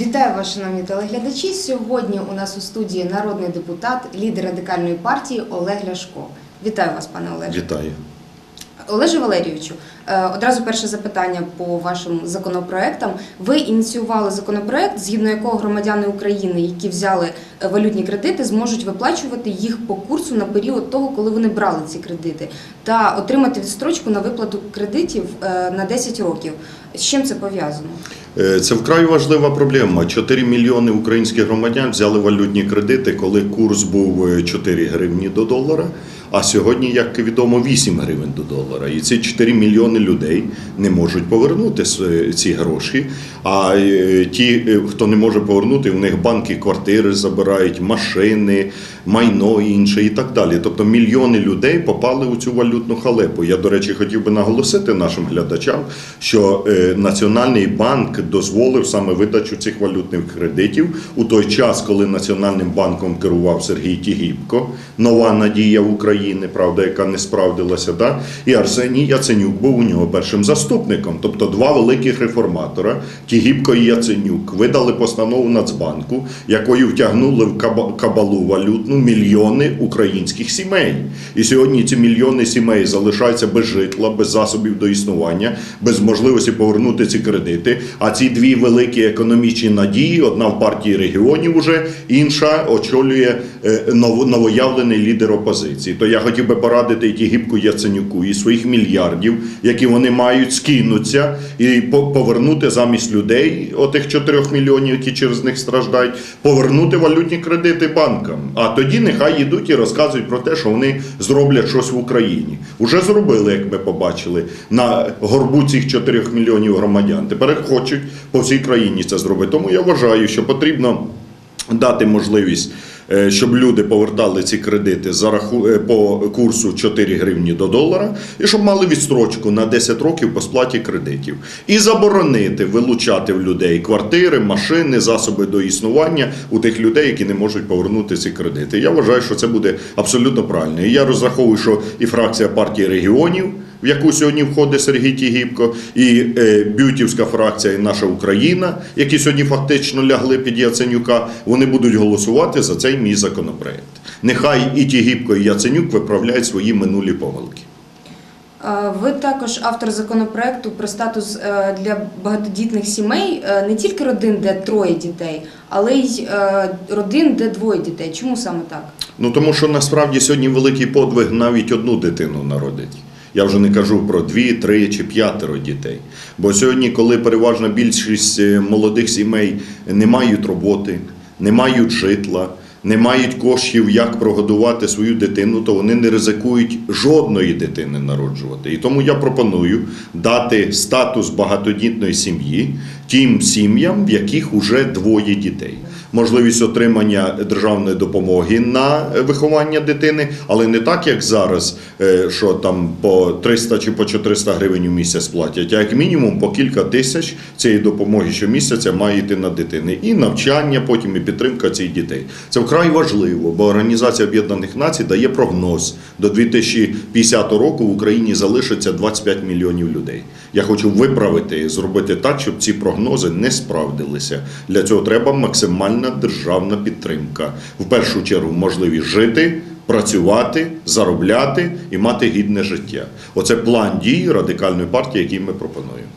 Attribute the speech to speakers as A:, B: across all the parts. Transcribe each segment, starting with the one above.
A: Вітаю вас, шановні телеглядачі. Сьогодні у нас у студії народний депутат, лідер радикальної партії Олег Ляшко. Вітаю вас, пане Олеже.
B: Вітаю.
A: Олеже Валерійовичу, е, одразу перше запитання по вашим законопроектам. Ви ініціювали законопроект, згідно якого громадяни України, які взяли е, валютні кредити, зможуть виплачувати їх по курсу на період того, коли вони брали ці кредити, та отримати відстрочку на виплату кредитів е, на 10 років. З чим це пов'язано?
B: Е, Це вкрай важлива проблема. 4 мільйони українських громадян взяли валютні кредити, коли курс був е, 4 гривні до долара. А сьогодні, як відомо, 8 гривень до долара. І ці 4 мільйони людей не можуть повернути ці гроші. А е, ті, е, хто не може повернути, в них банки квартири забирають, машини, майно інше і так далі. Тобто мільйони людей попали у цю валютну халепу. Я, до речі, хотів би наголосити нашим глядачам, що е, Національний банк дозволив саме видачу цих валютних кредитів у той час, коли Національним банком керував Сергій Тігіпко, нова надія України, правда, яка не справдилася. Да? І Арсеній Яценюк був у нього першим заступником. Тобто два великих реформатора, Тігіпко і Яценюк, видали постанову Нацбанку, якою втягнули в кабалу валютну мільйони українських сімей. І сьогодні ці мільйони сімей залишаються без житла, без засобів до існування, без можливості повернути ці кредити. А ці дві великі економічні надії: одна в партії регіонів, уже інша очолює е, новоявлений лідер опозиції. Я хотів би порадити і Тігіпку Яценюку і своїх мільярдів, які вони мають, скинуться і повернути замість людей, отих 4 мільйонів, які через них страждають, повернути валютні кредити банкам. А тоді нехай йдуть і розказують про те, що вони зроблять щось в Україні. Уже зробили, як ми побачили, на горбу цих 4 мільйонів громадян. Тепер хочуть по всій країні це зробити. Тому я вважаю, що потрібно дати можливість. Е, Щоб люди повертали ці кредити за раху... е, по курсу 4 гривні до долара, і щоб мали відстрочку на 10 років по сплаті кредитів, і заборонити вилучати в людей квартири, машини, засоби до існування у тих людей, які не можуть повернути ці кредити. Я вважаю, що це буде абсолютно правильно. І я розраховую, що і фракція партії регіонів в яку сьогодні входить Сергій Тігіпко, і е, Бютівська фракція, і наша Україна, які сьогодні фактично лягли під Яценюка, вони будуть голосувати за цей мій законопроект. Нехай і Тігіпко, і Яценюк виправляють свої минулі помилки.
A: Ви також автор законопроекту про статус е, для багатодітних сімей, е, не тільки родин, де троє дітей, але й родин, де двоє дітей. Чому саме так?
B: Ну тому що насправді сьогодні великий подвиг навіть одну дитину народити. Я вже не кажу про дві, три чи п'ятеро дітей. Бо сьогодні, коли переважна більшість е, молодих сімей не мають роботи, не мають житла, не мають коштів, як прогодувати свою дитину, то вони не ризикують жодної дитини народжувати. І тому я пропоную дати статус багатодітної сім'ї тим сім'ям, в яких уже двоє дітей можливість отримання державної допомоги на виховання дитини, але не так, як зараз, е, що там по 300 чи по 400 гривень у місяць платять, а як мінімум по кілька тисяч цієї допомоги щомісяця має йти на дитини. І навчання, потім і підтримка цих дітей. Це вкрай важливо, бо Організація Об'єднаних Націй дає прогноз. До 2050 року в Україні залишиться 25 мільйонів людей. Я хочу виправити, зробити так, щоб ці прогнози не справдилися. Для цього треба максимальна державна підтримка. В першу чергу можливість жити, працювати, заробляти і мати гідне життя. Оце план дій радикальної партії, який ми пропонуємо.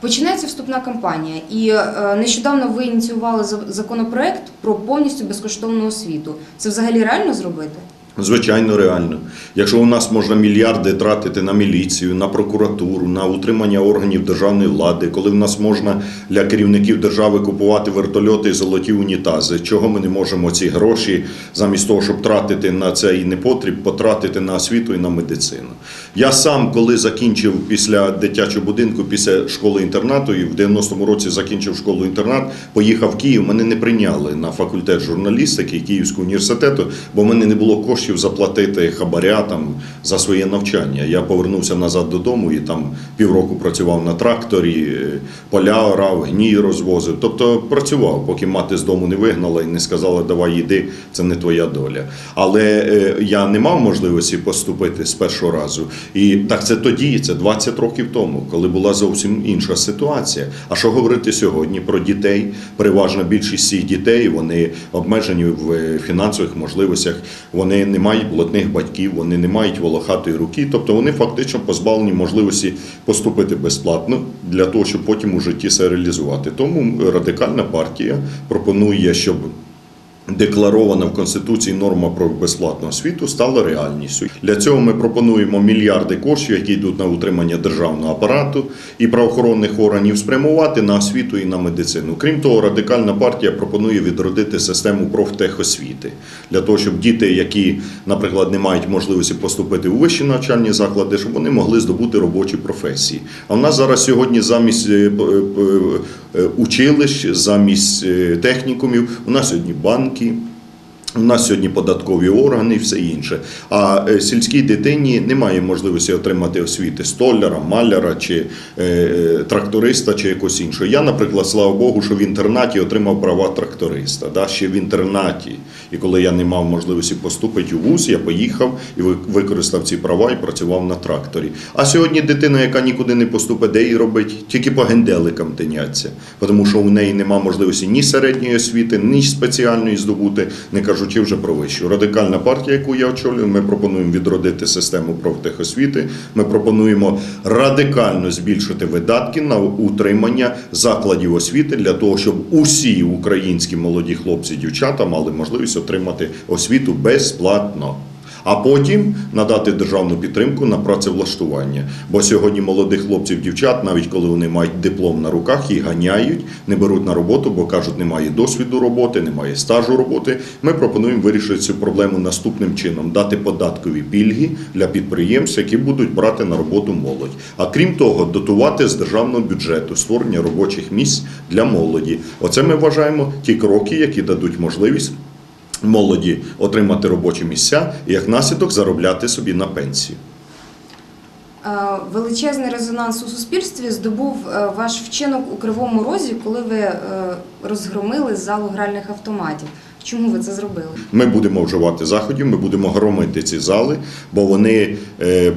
A: Починається вступна кампанія, і е, нещодавно ви ініціювали законопроект про повністю безкоштовну освіту. Це взагалі реально зробити?
B: Звичайно, реально. Якщо у нас можна мільярди тратити на міліцію, на прокуратуру, на утримання органів державної влади, коли в нас можна для керівників держави купувати вертольоти і золоті унітази, чого ми не можемо ці гроші, замість того, щоб тратити на цей непотріб, потратити на освіту і на медицину. Я сам, коли закінчив після дитячого будинку, після школи-інтернату, і в 90-му році закінчив школу-інтернат, поїхав в Київ, мене не прийняли на факультет журналістики Київського університету, бо в мене не було коштів заплатити хабаря там за своє навчання. Я повернувся назад додому і там півроку працював на тракторі, е, поля орав, гній розвозив. Тобто працював, поки мати з дому не вигнала і не сказала, давай йди, це не твоя доля. Але е, я не мав можливості поступити з першого разу. І так це тоді, це 20 років тому, коли була зовсім інша ситуація. А що говорити сьогодні про дітей? Переважна більшість цих дітей вони обмежені в е, фінансових можливостях, вони не мають блатних батьків, вони не мають волохатої руки, тобто вони фактично позбавлені можливості поступити безплатно для того, щоб потім у житті це реалізувати. Тому радикальна партія пропонує, щоб Декларована в Конституції норма про безплатну освіту стала реальністю. Для цього ми пропонуємо мільярди коштів, які йдуть на утримання державного апарату і правоохоронних органів, спрямувати на освіту і на медицину. Крім того, радикальна партія пропонує відродити систему профтехосвіти для того, щоб діти, які, наприклад, не мають можливості поступити у вищі навчальні заклади, щоб вони могли здобути робочі професії. А в нас зараз сьогодні замість е, е, е, училищ, замість технікумів, у нас сьогодні банки. У нас сьогодні податкові органи і все інше. А е, сільській дитині немає можливості отримати освіти столяра, маляра чи е, е, тракториста чи якось іншого. Я, наприклад, слава Богу, що в інтернаті отримав права тракториста. Да? Ще в інтернаті. І коли я не мав можливості поступити у вуз, я поїхав і використав ці права і працював на тракторі. А сьогодні дитина, яка нікуди не поступить, де її робить, тільки по генделикам тиняться, тому що у неї нема можливості ні середньої освіти, ні спеціальної здобути, не кажучи вже про вищу. Радикальна партія, яку я очолюю, ми пропонуємо відродити систему профтехосвіти. Ми пропонуємо радикально збільшити видатки на утримання закладів освіти для того, щоб усі українські молоді хлопці, дівчата мали можливість отримати освіту безплатно. А потім надати державну підтримку на працевлаштування. Бо сьогодні молодих хлопців, дівчат, навіть коли вони мають диплом на руках, їх ганяють, не беруть на роботу, бо кажуть, немає досвіду роботи, немає стажу роботи. Ми пропонуємо вирішити цю проблему наступним чином: дати податкові пільги для підприємств, які будуть брати на роботу молодь. А крім того, дотувати з державного бюджету створення робочих місць для молоді. Оце ми вважаємо ті кроки, які дадуть можливість молоді отримати робочі місця і як наслідок заробляти собі на пенсію.
A: Е, Величезний резонанс у суспільстві здобув е, ваш вчинок у Кривому Розі, коли ви е, розгромили залу гральних автоматів. Чому ви це зробили?
B: Ми будемо вживати заходів, ми будемо громити ці зали, бо вони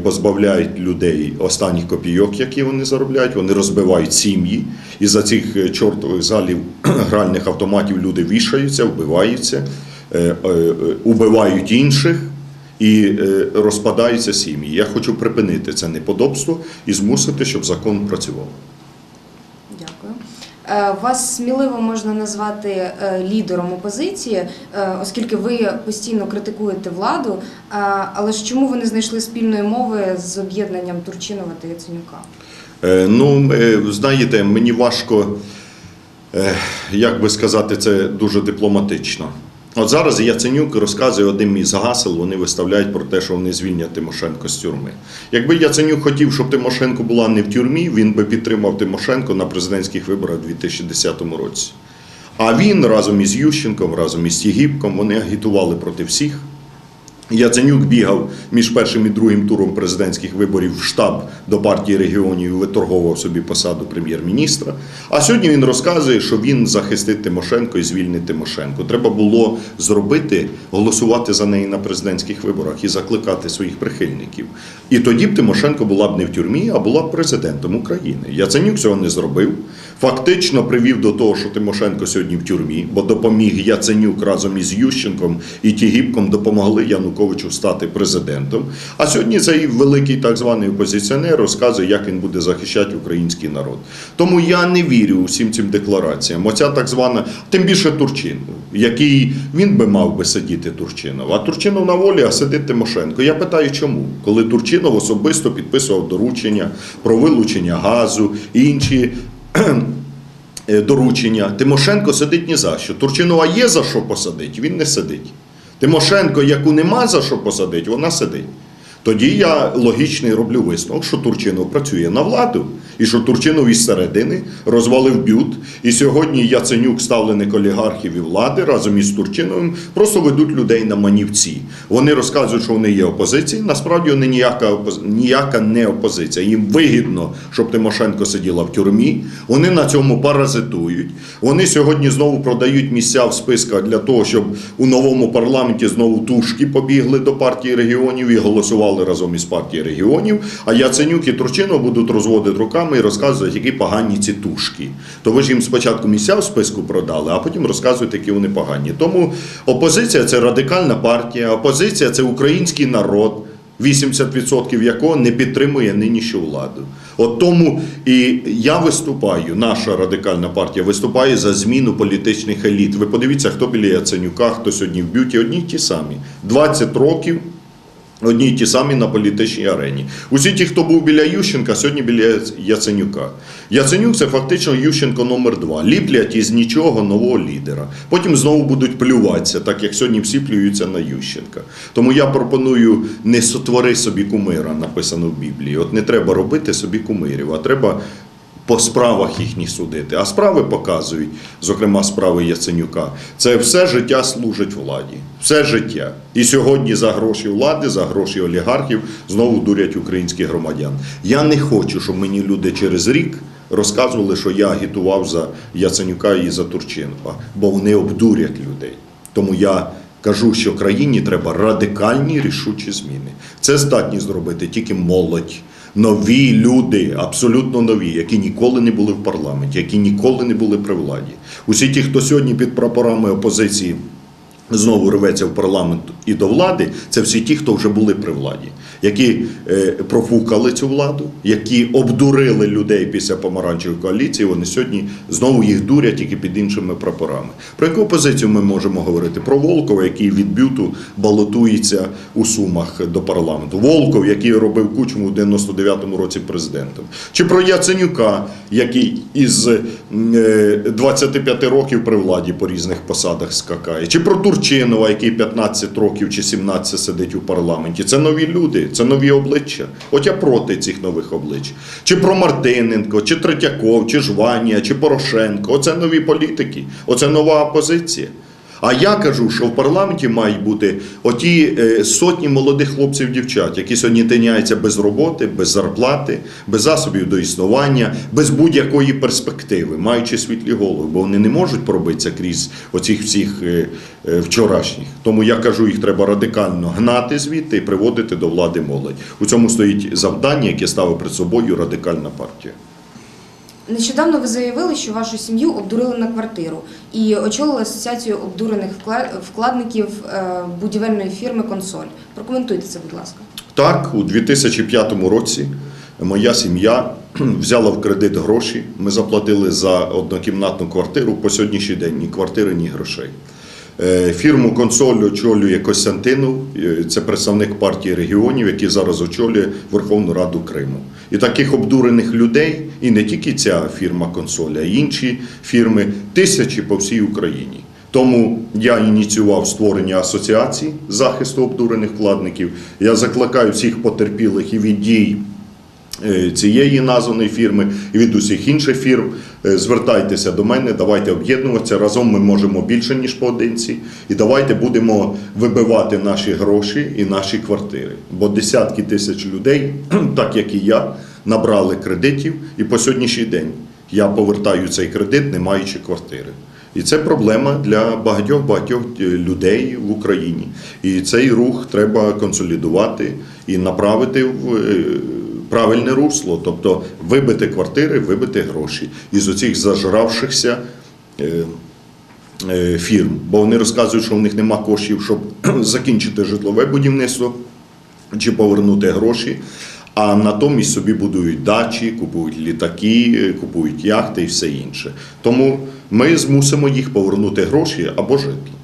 B: позбавляють людей останніх копійок, які вони заробляють. Вони розбивають сім'ї. І за цих чортових залів гральних автоматів люди вішаються, вбиваються, убивають інших. І е, розпадаються сім'ї. Я хочу припинити це неподобство і змусити, щоб закон працював.
A: Дякую. Е, Вас сміливо можна назвати е, лідером опозиції, е, оскільки ви постійно критикуєте владу. Е, Але ж чому ви не знайшли спільної мови з об'єднанням Турчинова та Яценюка?
B: Е, Ну, е, знаєте, мені важко, е, як би сказати, це дуже дипломатично. От зараз Яценюк розказує одним із гасел, вони виставляють про те, що вони звільнять Тимошенко з тюрми. Якби Яценюк хотів, щоб Тимошенко була не в тюрмі, він би підтримав Тимошенко на президентських виборах у 2010 році. А він разом із Ющенком, разом із Тігіпком, вони агітували проти всіх. Яценюк бігав між першим і другим туром президентських виборів в штаб до партії регіонів і виторговував собі посаду прем'єр-міністра. А сьогодні він розказує, що він захистить Тимошенко і звільнить Тимошенко. Треба було зробити, голосувати за неї на президентських виборах і закликати своїх прихильників. І тоді б Тимошенко була б не в тюрмі, а була б президентом України. Яценюк цього не зробив. Фактично привів до того, що Тимошенко сьогодні в тюрмі, бо допоміг Яценюк разом із Ющенком і Тігіпком допомогли Януковичу стати президентом. А сьогодні цей великий так званий опозиціонер розказує, як він буде захищати український народ. Тому я не вірю усім цим деклараціям. Оця так звана, тим більше Турчин, який він би мав би сидіти Турчинов. А Турчинов на волі, а сидить Тимошенко. Я питаю, чому? Коли Турчинов особисто підписував доручення про вилучення газу і інші е, доручення. Тимошенко сидить ні за що. Турчинова є за що посадити, він не сидить. Тимошенко, яку нема за що посадити, вона сидить. Тоді я логічний роблю висновок, що Турчинов працює на владу, і що Турчинов із середини розвалив бют. І сьогодні Яценюк, ставленик олігархів і влади, разом із Турчиновим просто ведуть людей на манівці. Вони розказують, що вони є опозицією. Насправді вони ніяка, ніяка не опозиція. Їм вигідно, щоб Тимошенко сиділа в тюрмі. Вони на цьому паразитують. Вони сьогодні знову продають місця в списках для того, щоб у новому парламенті знову тушки побігли до партії регіонів і голосували голосували разом із партією регіонів, а Яценюк і Турчинов будуть розводити руками і розказувати, які погані ці тушки. То ви ж їм спочатку місця в списку продали, а потім розказуєте, які вони погані. Тому опозиція це радикальна партія, опозиція це український народ. 80% якого не підтримує нинішню владу. От тому і я виступаю, наша радикальна партія виступає за зміну політичних еліт. Ви подивіться, хто біля Яценюка, хто сьогодні в б'юті, одні ті самі. 20 років одні й ті самі на політичній арені. Усі ті, хто був біля Ющенка, сьогодні біля Яценюка. Яценюк це фактично Ющенко номер два. Ліплять із нічого нового лідера. Потім знову будуть плюватися, так як сьогодні всі плюються на Ющенка. Тому я пропоную не сотвори собі кумира, написано в Біблії. От не треба робити собі кумирів, а треба по справах їхніх судити. А справи показують, зокрема справи Яценюка, це все життя служить владі. Все життя. І сьогодні за гроші влади, за гроші олігархів знову дурять українських громадян. Я не хочу, щоб мені люди через рік розказували, що я агітував за Яценюка і за Турчинова, бо вони обдурять людей. Тому я кажу, що країні треба радикальні рішучі зміни. Це здатні зробити тільки молодь. Нові люди, абсолютно нові, які ніколи не були в парламенті, які ніколи не були при владі. Усі ті, хто сьогодні під прапорами опозиції знову рветься в парламент і до влади, це всі ті, хто вже були при владі, які е, профукали цю владу, які обдурили людей після помаранчевої коаліції. Вони сьогодні знову їх дурять тільки під іншими прапорами. Про яку позицію ми можемо говорити? Про Волкова, який від бюту балотується у Сумах до парламенту. Волков, який робив кучму у 99-му році президентом. Чи про Яценюка, який із е, 25 років при владі по різних посадах скакає. Чи про Турчинова, який 15 років чи 17 сидить у парламенті. Це нові люди, це нові обличчя. От я проти цих нових облич. Чи про Мартиненко, чи Третьяков, чи Жванія, чи Порошенко. Оце нові політики, оце нова опозиція. А я кажу, що в парламенті мають бути оті е, сотні молодих хлопців дівчат, які сьогодні тиняються без роботи, без зарплати, без засобів до існування, без будь-якої перспективи, маючи світлі голови, бо вони не можуть пробитися крізь оцих всіх е, е, вчорашніх. Тому я кажу, їх треба радикально гнати звідти і приводити до влади молодь. У цьому стоїть завдання, яке ставить перед собою радикальна партія.
A: Нещодавно ви заявили, що вашу сім'ю обдурили на квартиру і очолили асоціацію обдурених вкладників е, будівельної фірми Консоль. Прокоментуйте це, будь ласка.
B: Так, у 2005 році моя сім'я взяла в кредит гроші. Ми заплатили за однокімнатну квартиру по сьогоднішній день ні квартири, ні грошей. Е, Фірму консоль очолює Костянтинов, е, це представник партії регіонів, який зараз очолює Верховну Раду Криму. І таких обдурених людей, і не тільки ця фірма консоль, а й інші фірми, тисячі по всій Україні. Тому я ініціював створення асоціації захисту обдурених вкладників. Я закликаю всіх потерпілих і від дій цієї названої фірми і від усіх інших фірм. е, Звертайтеся до мене, давайте об'єднуватися. Разом ми можемо більше, ніж поодинці. І давайте будемо вибивати наші гроші і наші квартири. Бо десятки тисяч людей, так як і я, набрали кредитів, і по сьогоднішній день я повертаю цей кредит, не маючи квартири. І це проблема для багатьох багатьох е, людей в Україні. І цей рух треба консолідувати і направити в е, правильне русло, тобто вибити квартири, вибити гроші із оцих зажравшихся е, е, фірм. Бо вони розказують, що в них нема коштів, щоб закінчити житлове будівництво чи повернути гроші. А натомість собі будують дачі, купують літаки, купують яхти і все інше. Тому ми змусимо їх повернути гроші або житло.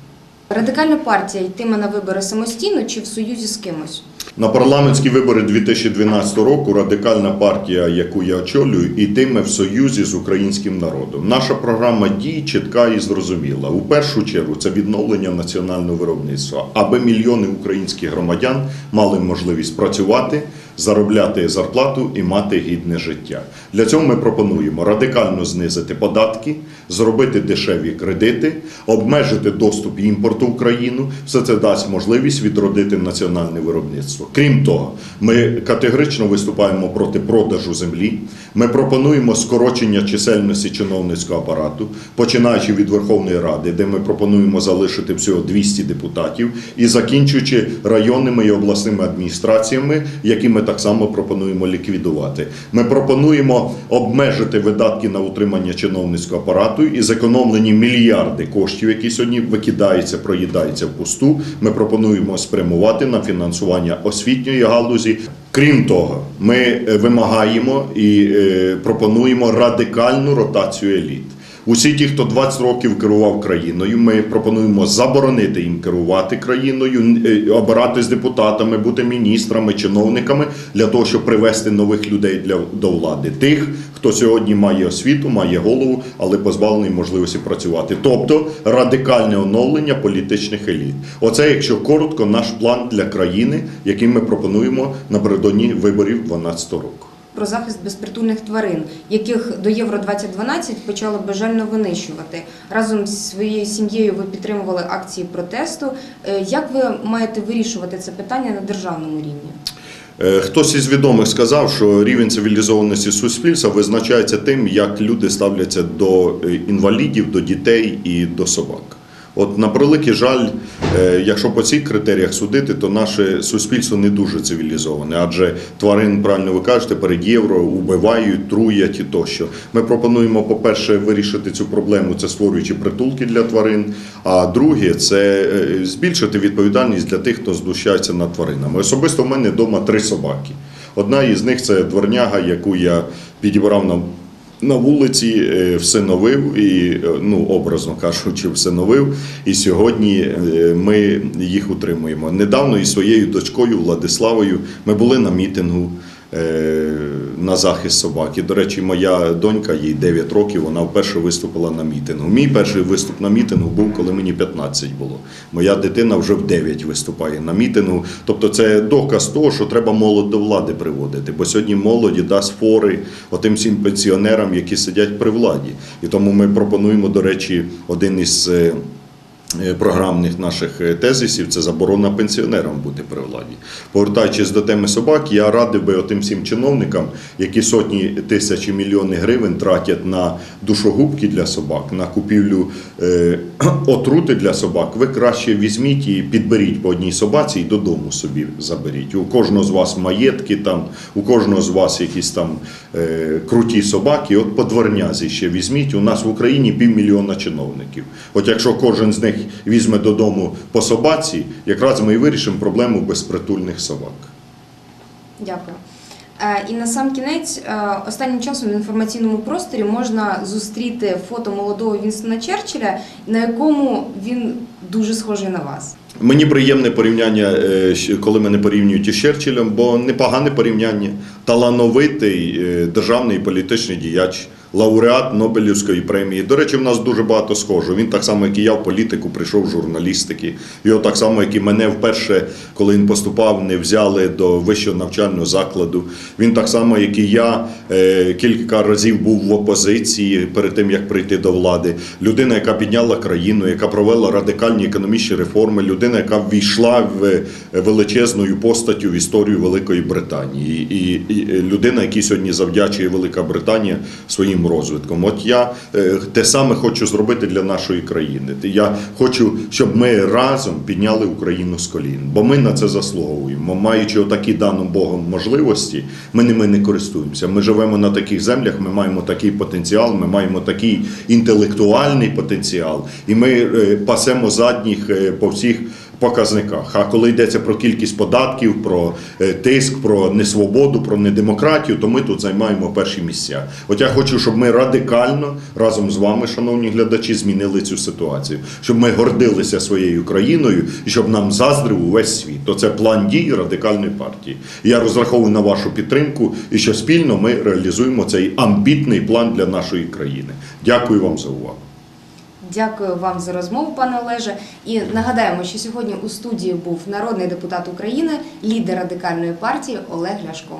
A: Радикальна партія йтиме на вибори самостійно чи в союзі з кимось?
B: На парламентські вибори 2012 року радикальна партія, яку я очолюю, йтиме в союзі з українським народом. Наша програма дій чітка і зрозуміла. У першу чергу це відновлення національного виробництва, аби мільйони українських громадян мали можливість працювати, заробляти зарплату і мати гідне життя. Для цього ми пропонуємо радикально знизити податки, зробити дешеві кредити, обмежити доступ імпорту в країну. Все це дасть можливість відродити національне виробництво. Крім того, ми категорично виступаємо проти продажу землі. Ми пропонуємо скорочення чисельності чиновницького апарату, починаючи від Верховної Ради, де ми пропонуємо залишити всього 200 депутатів, і закінчуючи районними і обласними адміністраціями, які ми так само пропонуємо ліквідувати. Ми пропонуємо обмежити видатки на утримання чиновницького апарату і зекономлені мільярди коштів, які сьогодні викидаються, проїдаються в пусту. Ми пропонуємо спрямувати на фінансування освітньої галузі. Крім того, ми е, вимагаємо і е, пропонуємо радикальну ротацію еліт. Усі ті, хто 20 років керував країною, ми пропонуємо заборонити їм керувати країною, е, обиратись депутатами, бути міністрами, чиновниками для того, щоб привести нових людей для до влади. Тих, хто сьогодні має освіту, має голову, але позбавлений можливості працювати. Тобто радикальне оновлення політичних еліт. Оце, якщо коротко, наш план для країни, який ми пропонуємо напередодні виборів 2012 року.
A: Про захист безпритульних тварин, яких до Євро 2012 почали бажально винищувати. Разом зі своєю сім'єю ви підтримували акції протесту. Е, Як ви маєте вирішувати це питання на державному рівні?
B: Е, Хтось із відомих сказав, що рівень цивілізованості суспільства визначається тим, як люди ставляться до е, інвалідів, до дітей і до собак. От на превеликий жаль, е, якщо по цих критеріях судити, то наше суспільство не дуже цивілізоване, адже тварин, правильно ви кажете, перед євро убивають, труять і тощо. Ми пропонуємо, по-перше, вирішити цю проблему, це створюючи притулки для тварин. А друге, це е, збільшити відповідальність для тих, хто знущається над тваринами. Особисто в мене вдома три собаки. Одна із них це дворняга, яку я підібрав на на вулиці все новив і, е, ну, образно кажучи, все новив. І сьогодні е, ми їх утримуємо. Недавно із своєю дочкою Владиславою ми були на мітингу е, на захист собаки. До речі, моя донька, їй 9 років, вона вперше виступила на мітингу. Мій перший виступ на мітингу був, коли мені 15 було. Моя дитина вже в 9 виступає на мітингу. Тобто це доказ того, що треба молодь до влади приводити. Бо сьогодні молоді дасть фори отим всім пенсіонерам, які сидять при владі. І тому ми пропонуємо, до речі, один із. Е, Програмних наших е, тезисів це заборона пенсіонерам бути при владі. Повертаючись до теми собак, я радив би отим всім чиновникам, які сотні тисяч і мільйони гривень тратять на душогубки для собак, на купівлю е, отрути для собак. Ви краще візьміть і підберіть по одній собаці і додому собі заберіть. У кожного з вас маєтки там, у кожного з вас якісь там е, круті собаки. От по дворнязі ще візьміть. У нас в Україні півмільйона чиновників. От якщо кожен з них візьме додому по собаці, якраз ми і вирішимо проблему безпритульних собак.
A: Дякую. Е, І на сам кінець, е, останнім часом в інформаційному просторі можна зустріти фото молодого Вінстона Черчилля, на якому він дуже схожий на вас.
B: Мені приємне порівняння, е, коли мене порівнюють із Черчиллем, бо непогане порівняння. Талановитий державний політичний діяч, лауреат Нобелівської премії. До речі, в нас дуже багато схожого. Він так само, як і я в політику, прийшов з журналістики. Його так само, як і мене вперше, коли він поступав, не взяли до вищого навчального закладу. Він так само, як і я, е, кілька разів був в опозиції перед тим, як прийти до влади. Людина, яка підняла країну, яка провела радикальні економічні реформи, людина, яка ввійшла в е, величезною постаттю в історію Великої Британії, і, людина, якій сьогодні завдячує Велика Британія своїм розвитком. От я е, те саме хочу зробити для нашої країни. Я хочу, щоб ми разом підняли Україну з колін, бо ми на це заслуговуємо. Маючи отакі даним Богом можливості, ми ними не користуємося. Ми живемо на таких землях, ми маємо такий потенціал, ми маємо такий інтелектуальний потенціал, і ми е, пасемо задніх е, по всіх показниках. А коли йдеться про кількість податків, про е, тиск, про несвободу, про недемократію, то ми тут займаємо перші місця. От я хочу, щоб ми радикально разом з вами, шановні глядачі, змінили цю ситуацію, щоб ми гордилися своєю країною і щоб нам заздрив увесь світ. То це план дій радикальної партії. Я розраховую на вашу підтримку і що спільно ми реалізуємо цей амбітний план для нашої країни. Дякую вам за увагу.
A: Дякую вам за розмову, пане Олеже. І нагадаємо, що сьогодні у студії був народний депутат України, лідер радикальної партії Олег Ляшко.